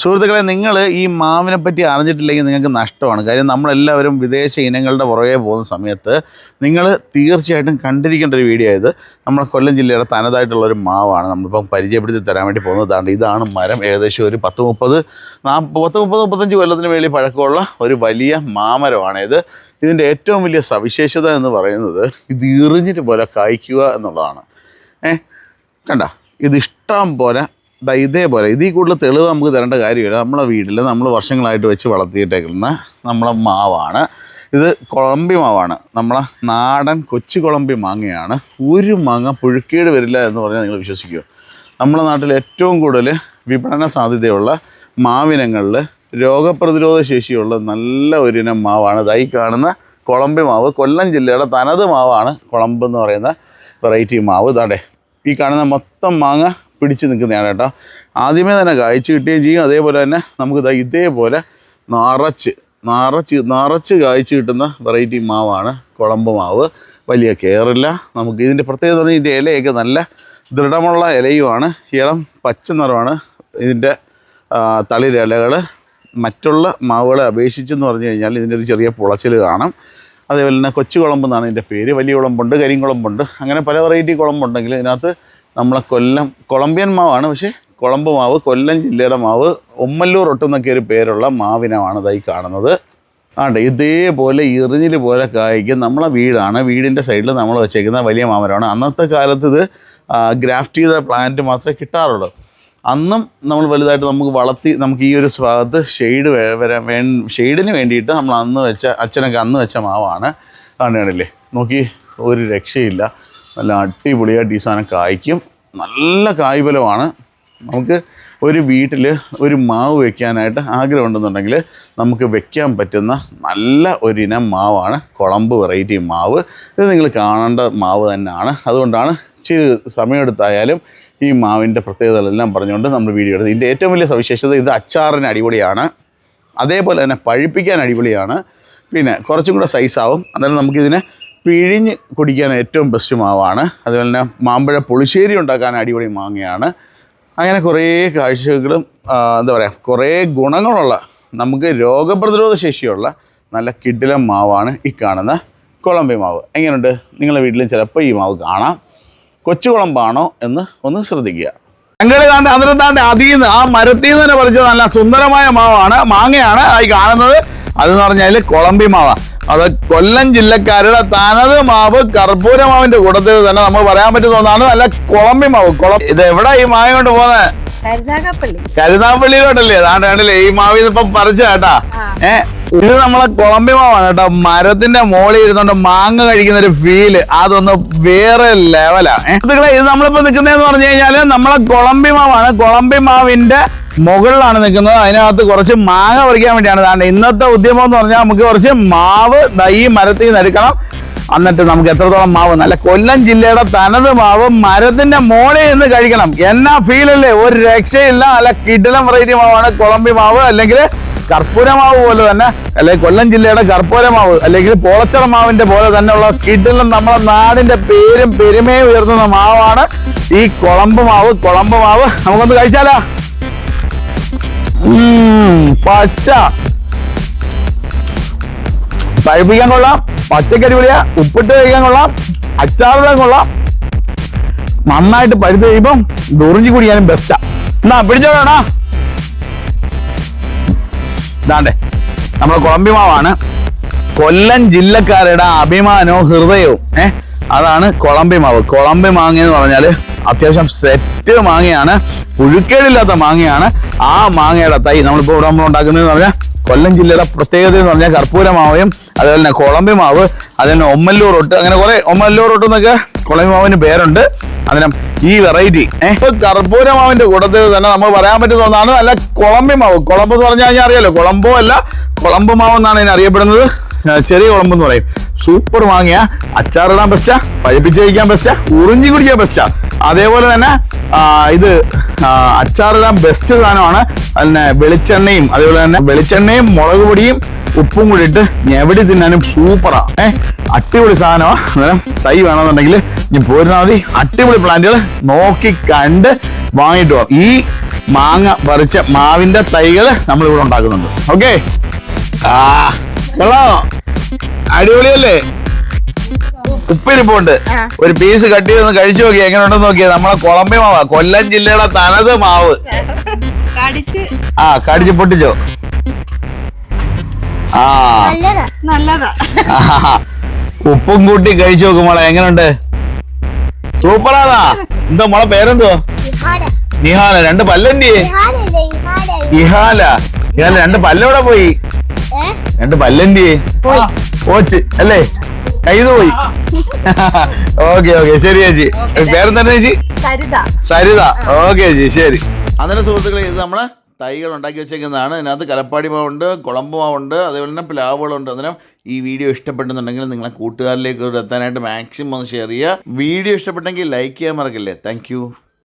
സുഹൃത്തുക്കളെ നിങ്ങൾ ഈ മാവിനെ പറ്റി അറിഞ്ഞിട്ടില്ലെങ്കിൽ നിങ്ങൾക്ക് നഷ്ടമാണ്. കാര്യം നമ്മളെല്ലാവരും വിദേശ ഇനങ്ങളുടെ പുറകെ പോകുന്ന സമയത്ത് നിങ്ങൾ തീർച്ചയായിട്ടും കണ്ടിരിക്കേണ്ട ഒരു വീഡിയോ ഇത് നമ്മുടെ കൊല്ലം ജില്ലയുടെ തനതായിട്ടുള്ള ഒരു മാവാണ്. നമ്മളിപ്പം പരിചയപ്പെടുത്തി തരാൻ വേണ്ടി പോകുന്നതാണ് ഇതാണ് മരം. ഏകദേശം ഒരു പത്ത് മുപ്പത് നാ പത്ത് മുപ്പത് മുപ്പത്തഞ്ച് കൊല്ലത്തിന് വേണ്ടി പഴക്കമുള്ള ഒരു വലിയ മാമരമാണ് ഇത്. ഇതിന്റെ ഏറ്റവും വലിയ സവിശേഷത എന്ന് പറയുന്നത് ഇത് ഇറിഞ്ഞിട്ട് പോലെ കായ്ക്കുക എന്നുള്ളതാണ്. ഏ കണ്ട? ഇത് ഇഷ്ടം പോലെ ഇതേപോലെ ഇതിൽ കൂടുതൽ തെളിവ് നമുക്ക് തരേണ്ട കാര്യമില്ല. നമ്മളെ വീട്ടിൽ നമ്മൾ വർഷങ്ങളായിട്ട് വെച്ച് വളർത്തിയിട്ടേക്കുന്ന നമ്മളെ മാവാണ്. ഇത് കുളമ്പി മാവാണ്. നമ്മളെ നാടൻ കൊച്ചു കുളമ്പി മാങ്ങയാണ്. ഒരു മാങ്ങ പുഴുക്കേട് വരില്ല എന്ന് പറഞ്ഞാൽ നിങ്ങൾ വിശ്വസിക്കുമോ നമ്മുടെ നാട്ടിൽ ഏറ്റവും കൂടുതൽ വിപണന സാധ്യതയുള്ള മാവിനങ്ങളിൽ രോഗപ്രതിരോധ ശേഷിയുള്ള നല്ല ഒരിനം മാവാണ്. ഇതായി കാണുന്ന കുളമ്പി മാവ് കൊല്ലം ജില്ലയുടെ തനത് മാവാണ് കുളമ്പ് എന്ന് പറയുന്ന വെറൈറ്റി മാവ്. ഇതാണ്ടേ ഈ കാണുന്ന മൊത്തം മാങ്ങ പിടിച്ച് നിൽക്കുന്നതാണ് കേട്ടോ. ആദ്യമേ തന്നെ കായ്ച്ച് കിട്ടുകയും ചെയ്യും. അതേപോലെ തന്നെ നമുക്ക് ഇതേപോലെ നിറച്ച് നിറച്ച് നിറച്ച് കായ്ച്ച് കിട്ടുന്ന വെറൈറ്റി മാവാണ് കുളമ്പ് മാവ്. വലിയ കെയറില്ല നമുക്ക് ഇതിന്റെ പ്രത്യേകത പറഞ്ഞാൽ ഇതിന്റെ ഇലയൊക്കെ നല്ല ദൃഢമുള്ള ഇലയുമാണ്. ഇളം പച്ച നിറമാണ് ഇതിന്റെ തളിരിലകൾ മറ്റുള്ള മാവുകളെ അപേക്ഷിച്ചെന്ന് പറഞ്ഞു കഴിഞ്ഞാൽ ഇതിന്റെ ഒരു ചെറിയ പുളച്ചിൽ കാണാം. അതേപോലെ തന്നെ കൊച്ചു കുളമ്പ് എന്നാണ് ഇതിന്റെ പേര്. വലിയ കുളമ്പുണ്ട് കരിങ്കുളമ്പുണ്ട്. അങ്ങനെ പല വെറൈറ്റി കുളമ്പുണ്ടെങ്കിൽ ഇതിനകത്ത് നമ്മളെ കൊല്ലം കൊളംബിയൻ മാവാണ് പക്ഷേ കുളമ്പ് മാവ് കൊല്ലം ജില്ലയുടെ മാവ് ഉമ്മല്ലൂർ ഒട്ടെന്നൊക്കെ ഒരു പേരുള്ള മാവിനമാണ് ഇതായി കാണുന്നത്. ആണ്ട് ഇതേപോലെ ഇറിഞ്ഞിൽ പോലെ കായ്ക്കും. നമ്മളെ വീടാണ്. വീടിന്റെ സൈഡിൽ നമ്മൾ വെച്ചേക്കുന്ന വലിയ മാമരമാണ് അന്നത്തെ കാലത്ത് ഇത് ഗ്രാഫ്റ്റ് ചെയ്ത പ്ലാന്റ് മാത്രമേ കിട്ടാറുള്ളൂ. അന്നും നമ്മൾ വലുതായിട്ട് നമുക്ക് വളർത്തി നമുക്ക് ഈ ഒരു ഭാഗത്ത് ഷെയ്ഡ് വരാൻ വേ ഷെയ്ഡിന് വേണ്ടിയിട്ട് നമ്മൾ അന്ന് വെച്ച അച്ഛനൊക്കെ അന്ന് വെച്ച മാവാണ്. കാണുകയാണില്ലേ? നോക്കി ഒരു രക്ഷയില്ല. നല്ല അടിപൊളിയായിട്ട് ഈ സാധനം കായ്ക്കും. നല്ല കായ്ഫലമാണ്. നമുക്ക് ഒരു വീട്ടിൽ ഒരു മാവ് വെക്കാനായിട്ട് ആഗ്രഹമുണ്ടെന്നുണ്ടെങ്കിൽ നമുക്ക് വെക്കാൻ പറ്റുന്ന നല്ല ഒരിനം മാവാണ്. കുളമ്പ് വെറൈറ്റി മാവ്. ഇത് നിങ്ങൾ കാണേണ്ട മാവ് തന്നെയാണ്. അതുകൊണ്ടാണ് ഇച്ചിരി സമയമെടുത്തായാലും ഈ മാവിന്റെ പ്രത്യേകതകളെല്ലാം പറഞ്ഞുകൊണ്ട് നമ്മൾ വീഡിയോ എടുത്തത്. ഇതിന്റെ ഏറ്റവും വലിയ സവിശേഷത ഇത് അച്ചാറിന് അടിപൊളിയാണ്. അതേപോലെ തന്നെ പഴുപ്പിക്കാൻ അടിപൊളിയാണ്. പിന്നെ കുറച്ചും കൂടെ സൈസാവും അന്നേരം നമുക്കിതിനെ പിഴിഞ്ഞ് കുടിക്കാൻ ഏറ്റവും ബെസ്റ്റ് മാവാണ്. അതുപോലെ തന്നെ മാമ്പഴ പുളിശ്ശേരി ഉണ്ടാക്കാൻ അടിപൊളി മാങ്ങയാണ്. അങ്ങനെ കുറേ കാഴ്ചകളും എന്താ പറയുക കുറേ ഗുണങ്ങളുള്ള നമുക്ക് രോഗപ്രതിരോധ ശേഷിയുള്ള നല്ല കിഡിലം മാവാണ് ഈ കാണുന്ന കുളമ്പി മാവ്. എങ്ങനെയുണ്ട്? നിങ്ങളുടെ വീട്ടിലും ചിലപ്പോൾ ഈ മാവ് കാണാം. കൊച്ചു കുളമ്പാണോ എന്ന് ഒന്ന് ശ്രദ്ധിക്കുക. ഞങ്ങൾ താണ്ട് അതിന് അതിൽ നിന്ന് ആ മരത്തിൽ നിന്ന് തന്നെ പറിച്ചത് നല്ല സുന്ദരമായ മാവാണ് മാങ്ങയാണ് ആയി കാണുന്നത്. അതെന്ന് പറഞ്ഞാൽ കുളമ്പി മാവ. അത് കൊല്ലം ജില്ലക്കാരുടെ തനത് മാവ് കർപ്പൂര മാവിന്റെ കൂട്ടത്തിൽ തന്നെ നമ്മൾ പറയാൻ പറ്റുന്ന ഒന്നാണ്. നല്ല കുളമ്പി മാവ്. കുളം ഇത് എവിടെ ഈ മാവ് കൊണ്ട് പോകുന്നത് കരുനാഗപ്പള്ളി. കരുനാപ്പള്ളിയിലോട്ടല്ലേ അതാണ്ട് കണ്ടില്ലേ? ഈ മാവിപ്പം പറിച്ചു പറിച്ച കേട്ടാ. ഏ? ഇത് നമ്മളെ കുളമ്പി മാവാണ് കേട്ടോ. മരത്തിന്റെ മോളിൽ ഇരുന്നോണ്ട് മാങ്ങ കഴിക്കുന്ന ഒരു ഫീൽ അതൊന്ന് വേറെ ലെവലാ ഏഹ് ഇത് നമ്മളിപ്പോ നിൽക്കുന്നതെന്ന് പറഞ്ഞു കഴിഞ്ഞാൽ നമ്മളെ കുളമ്പി മാവാണ്. കുളമ്പി മാവിന്റെ മുകളിലാണ് നിൽക്കുന്നത് അതിനകത്ത് കുറച്ച് മാങ്ങ പറിക്കാൻ വേണ്ടിയാണ്. ഇന്നത്തെ ഉദ്യമം എന്ന് പറഞ്ഞാൽ നമുക്ക് കുറച്ച് മാവ് ഈ മരത്തിൽ നിന്ന് എടുക്കണം. എന്നിട്ട് നമുക്ക് എത്രത്തോളം മാവ്? നല്ല കൊല്ലം ജില്ലയുടെ തനത് മാവ് മരത്തിന്റെ മോളിൽ നിന്ന് കഴിക്കണം. എന്നാ ഫീലല്ലേ ഒരു രക്ഷയില്ല. നല്ല കിടിലം വെറൈറ്റി മാവാണ് കുളമ്പി മാവ്. അല്ലെങ്കിൽ കർപ്പൂര മാവ് പോലെ തന്നെ അല്ലെങ്കിൽ കൊല്ലം ജില്ലയുടെ കർപ്പൂരമാവ് അല്ലെങ്കിൽ പോളച്ചറമാവിന്റെ പോലെ തന്നെയുള്ള കിഡിലും നമ്മുടെ നാടിന്റെ പേരും പെരുമയും ഉയർത്തുന്ന മാവാണ് ഈ കുളമ്പ് മാവ്. കുളമ്പ് മാവ് നമുക്കൊന്ന് കഴിച്ചാലോ? പച്ച. പഴുപ്പിക്കാൻ കൊള്ളാം. പച്ചക്ക് അടിപൊളിയാ. ഉപ്പിട്ട് കഴിക്കാൻ കൊള്ളാം. അച്ചാറിടാൻ കൊള്ളാം. നന്നായിട്ട് പഴുത്ത് കഴിയുമ്പം ദുറിഞ്ചി കുടിക്കാനും ബെസ്റ്റാ എന്നാ പിടിച്ചോടാ ഇതാണ്ടേ നമ്മൾ കുളമ്പിമാവാണ് കൊല്ലം ജില്ലക്കാരുടെ അഭിമാനവും ഹൃദയവും ഏഹ് അതാണ് കുളമ്പി മാവ്. കുളമ്പി മാങ്ങ എന്ന് പറഞ്ഞാൽ അത്യാവശ്യം സെറ്റ് മാങ്ങയാണ് പുഴുക്കേടില്ലാത്ത മാങ്ങയാണ്. ആ മാങ്ങയുടെ തൈ നമ്മളിപ്പോൾ ഇവിടെ നമ്മൾ ഉണ്ടാക്കുന്നതെന്ന് പറഞ്ഞാൽ കൊല്ലം ജില്ലയുടെ പ്രത്യേകത എന്ന് പറഞ്ഞാൽ കർപ്പൂര മാവയും അതുപോലെ തന്നെ കുളമ്പി മാവ് അതുപോലെ ഒമ്മല്ലൂർ റോട്ട് അങ്ങനെ കുറെ ഒമ്മല്ലൂർ റൊട്ട് എന്നൊക്കെ കുളമ്പി മാവിന് പേരുണ്ട്. അതിന് ഈ വെറൈറ്റി ഇപ്പൊ കർപ്പൂര മാവിന്റെ കൂട്ടത്തിൽ തന്നെ നമ്മൾ പറയാൻ പറ്റുന്ന ഒന്നാണ് അല്ല കുളമ്പി മാവ്. കുളമ്പ് എന്ന് പറഞ്ഞു കഴിഞ്ഞാൽ അറിയാലോ കുളമ്പോ അല്ല കുളമ്പ് മാവ് എന്നാണ് ഇതിന് അറിയപ്പെടുന്നത്. ചെറിയ കുളമ്പ് എന്ന് പറയും. സൂപ്പർ വാങ്ങിയ അച്ചാറിടാൻ ബെസ്റ്റാ പഴുപ്പിച്ച് കഴിക്കാൻ ബെസ്റ്റാ ഉറിഞ്ഞു കുടിക്കാൻ ബെസ്റ്റാ അതേപോലെ തന്നെ ഇത് അച്ചാറിടാൻ ബെസ്റ്റ് സാധനമാണ്. പിന്നെ വെളിച്ചെണ്ണയും അതേപോലെ തന്നെ വെളിച്ചെണ്ണയും മുളക് പൊടിയും ഉപ്പും കൂടി ഇട്ട് ഞെവടി തിന്നാനും സൂപ്പറാ ഏഹ് അടിപൊളി സാധനമാണ് അന്നേരം തൈ വേണമെന്നുണ്ടെങ്കിൽ ഇനി പോരുന്നാൽ മതി. അടിപൊളി പ്ലാന്റുകൾ നോക്കി കണ്ട് വാങ്ങിയിട്ട് പോകാം ഈ മാങ്ങ പറിച്ച മാവിന്റെ തൈകൾ നമ്മളിവിടെ ഉണ്ടാക്കുന്നുണ്ട്. ഓക്കെ ആ. കൊള്ളാമോ അടിപൊളിയല്ലേ? ഉപ്പിരിപ്പുണ്ട്. ഒരു പീസ് കട്ട് ചെയ്തൊന്ന് കഴിച്ചു നോക്കി എങ്ങനെ ഉണ്ടെന്ന് നോക്കിയേ. നമ്മളെ കൊളംബേ മാവാ. കൊല്ലം ജില്ലയുടെ തനത് മാവ്. കടിച്ച്. ആ കടിച്ച് പൊട്ടിച്ചോ. ആ. നല്ലതാ ഉപ്പും കൂട്ടി കഴിച്ചു നോക്കും മോളെ എങ്ങനെയുണ്ട് സൂപ്പറാണാ. എന്താ മോളെ പേരെന്തോ നിഹാല. രണ്ട് പല്ലെന്തി ഇഹാല. ഇഹാല രണ്ട് പല്ലവിടെ പോയി? രണ്ട് പല്ലെന്തി ഓച്ച് അല്ലേ? കൈത് പോയി. ഓക്കെ ഓക്കെ ശരി ചേച്ചി. പേരെന്താ ചേച്ചി? സരിത. ഓക്കെ ചേച്ചി ശരി. അങ്ങനെ സുഹൃത്തുക്കളെ ഇത് നമ്മൾ തൈകൾ ഉണ്ടാക്കി വെച്ചേക്കുന്നതാണ്. അതിനകത്ത് കലപ്പാടി മാവുണ്ട് കുളമ്പ് മാവുണ്ട് അതേപോലെ തന്നെ പ്ലാവുകളുണ്ട്. അതിനും ഈ വീഡിയോ ഇഷ്ടപ്പെട്ടെന്നുണ്ടെങ്കിൽ നിങ്ങളെ കൂട്ടുകാരിലേക്ക് എത്താനായിട്ട് മാക്സിമം ഒന്ന് ഷെയർ ചെയ്യുക. വീഡിയോ ഇഷ്ടപ്പെട്ടെങ്കിൽ ലൈക്ക് ചെയ്യാൻ മറക്കില്ലേ. താങ്ക്